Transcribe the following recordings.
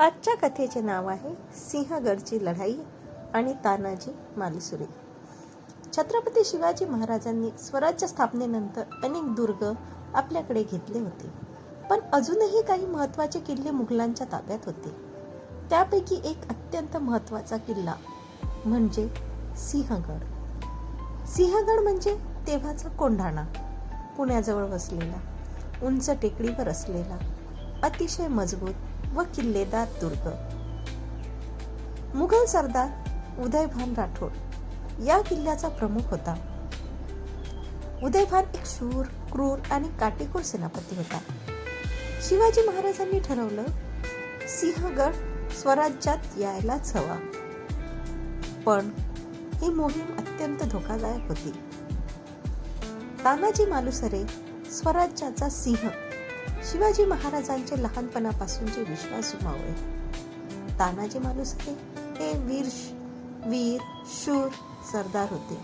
आजच्या कथेचे नाव आहे सिंहगडची लढाई आणि तानाजी मालुसरे. छत्रपती शिवाजी महाराजांनी स्वराज्य स्थापनेनंतर अनेक दुर्ग आपल्याकडे घेतले होते. पण अजूनही काही महत्त्वाचे किल्ले मुघलांच्या ताब्यात होते. त्यापैकी एक अत्यंत महत्त्वाचा किल्ला म्हणजे सिंहगड. सिंहगड म्हणजे तेव्हाचा कोंढाणा. पुण्याजवळ वसलेला उंच टेकडीवर असलेला अतिशय मजबूत व किल्लेदार दुर्ग. मुघल सरदार उदयभान राठोड या किल्ल्याचा प्रमुख होता. उदयभान एक शूर क्रूर आणि काटेकोर सेनापती होता. शिवाजी महाराजांनी ठरवलं सिंहगड स्वराज्यात यायलाच हवा. पण ही मोहीम अत्यंत धोकादायक होती. तानाजी मालुसरे स्वराज्याचा सिंह शिवाजी महाराजांचे लहानपणापासूनचे विश्वास मावळे तानाजी मालुसरे हे वीर वीर शूर सरदार होते.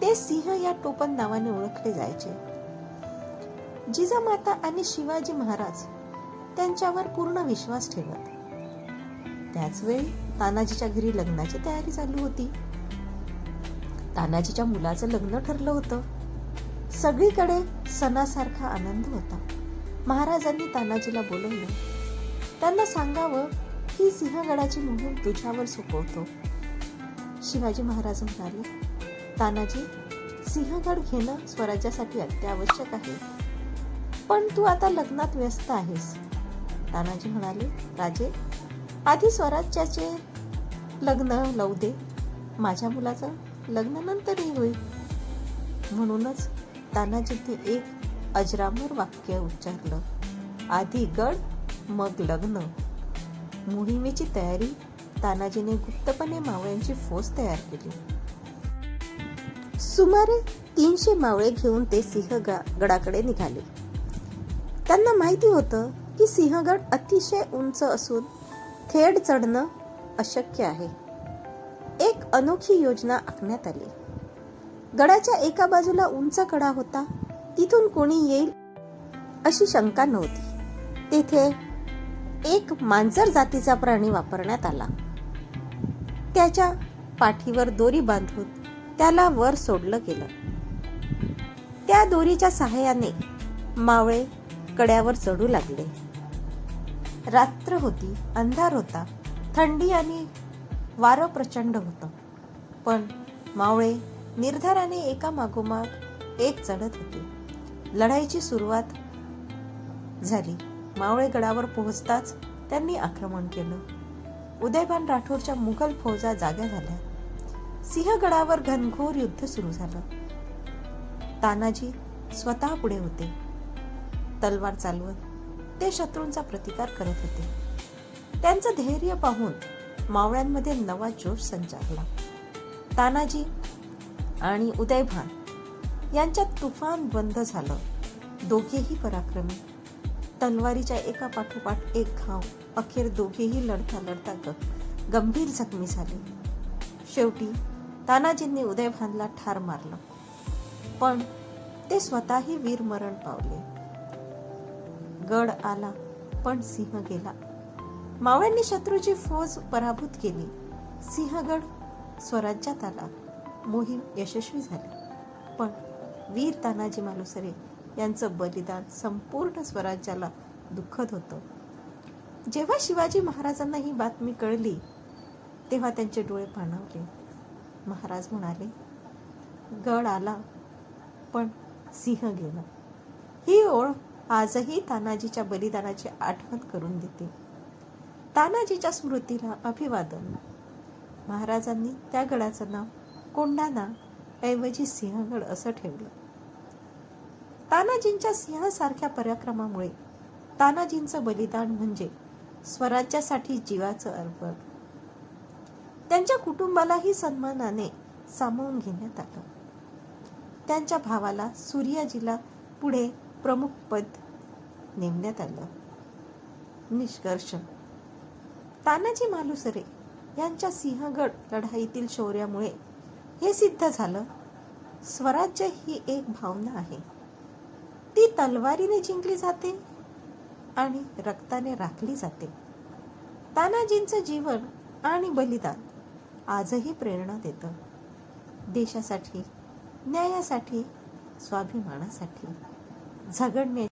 ते सिंह या टोपण नावाने ओळखले जायचे. जिजामाता आणि शिवाजी महाराज त्यांच्यावर पूर्ण विश्वास ठेवत. त्याच वेळी तानाजीच्या घरी लग्नाची तयारी चालू होती. तानाजीच्या मुलाचं लग्न ठरलं होतं. सगळीकडे सणासारखा आनंद होता. महाराजांनी तानाजीला बोलवलं. त्यांना सांगावं ही सिंहगडाची मोहीम तुझ्यावर सोपवतो. शिवाजी महाराज म्हणाले तानाजी सिंहगड घेणं स्वराज्यासाठी अत्यावश्यक आहे. पण तू आता लग्नात व्यस्त आहेस. तानाजी म्हणाले राजे आधी स्वराज्याचे लग्न लावू दे. माझ्या मुलाचं लग्न नंतरही होईल. म्हणूनच तानाजींनी एक अजरामर वाक्य उच्चारलं. आधी गड मग लग्न. मोहिमेची तयारी तानाजीने गुप्तपणे मावळ्यांची फौज तयार केली. सुमारे तीनशे मावळे घेऊन ते सिंहगडाकडे निघाले. त्यांना माहिती होतं की सिंहगड अतिशय उंच असून थेट चढणं अशक्य आहे. एक अनोखी योजना आखण्यात आली. गडाच्या एका बाजूला उंच कडा होता. तिथून कोणी येईल अशी शंका नव्हती. तेथे एक मांजर जातीचा प्राणी वापरण्यात आला. त्याच्या पाठीवर दोरी बांधून त्याला वर सोडलं गेलं. त्या दोरीच्या सहाय्याने मावळे कड्यावर चढू लागले. रात्र होती अंधार होता थंडी आणि वारं प्रचंड होतं. पण मावळे निर्धाराने एका मागोमाग एक चढत होते. लढाईची सुरुवात झाली. मावळे गडावर पोहोचताच त्यांनी आक्रमण केलं. उदयभान राठोडच्या मुघल फौजा जाग्या झाल्या. सिंहगडावर घनघोर युद्ध सुरू झालं. तानाजी स्वतः पुढे होते. तलवार चालवत ते शत्रूंचा प्रतिकार करत होते. त्यांचं धैर्य पाहून मावळ्यांमध्ये नवा जोश संचारला. तानाजी आणि उदयभान यांच्यात तुफान बंद झालं. दोघेही पराक्रमी. तलवारीच्या एका पाठोपाठ एक घाव अखेर दोघेही लढता लढता ग गंभीर जखमी झाले. शेवटी तानाजींनी उदयभानला ठार मारलं. पण ते स्वतःही वीरमरण पावले. गड आला पण सिंह गेला. मावळ्यांनी शत्रूची फौज पराभूत केली. सिंहगड स्वराज्यात आला. मोहीम यशस्वी झाली. पण वीर तानाजी मालुसरे यांचं बलिदान संपूर्ण स्वराज्याला दुःखद होतं. जेव्हा शिवाजी महाराजांना ही बातमी कळली तेव्हा त्यांचे डोळे पाणावले. महाराज म्हणाले गड आला पण सिंह गेला. ही ओळ आजही तानाजीच्या बलिदानाची आठवण करून देते. तानाजीच्या स्मृतीला अभिवादन. महाराजांनी त्या गडाचं नाव कोंढाणा ऐवजी सिंहगड असं ठेवलं. तानाजींच्या सिंहासारख्या पराक्रमामुळे तानाजींचं बलिदान म्हणजे स्वराज्यासाठी जीवाचं अर्पण. त्यांच्या कुटुंबालाही सन्मानाने सामावून घेण्यात आलं. त्यांच्या भावाला सूर्याजीला पुढे प्रमुख पद नेमण्यात आलं. निष्कर्ष. तानाजी मालुसरे यांच्या सिंहगड लढाईतील शौर्यामुळे हे सिद्ध झालं. स्वराज्य ही एक भावना आहे. ती तलवारीने जिंकली जाते आणि रक्ताने राखली जाते. तानाजींचं जीवन आणि बलिदान आजही प्रेरणा देतं. देशासाठी न्यायासाठी स्वाभिमानासाठी झगडण्या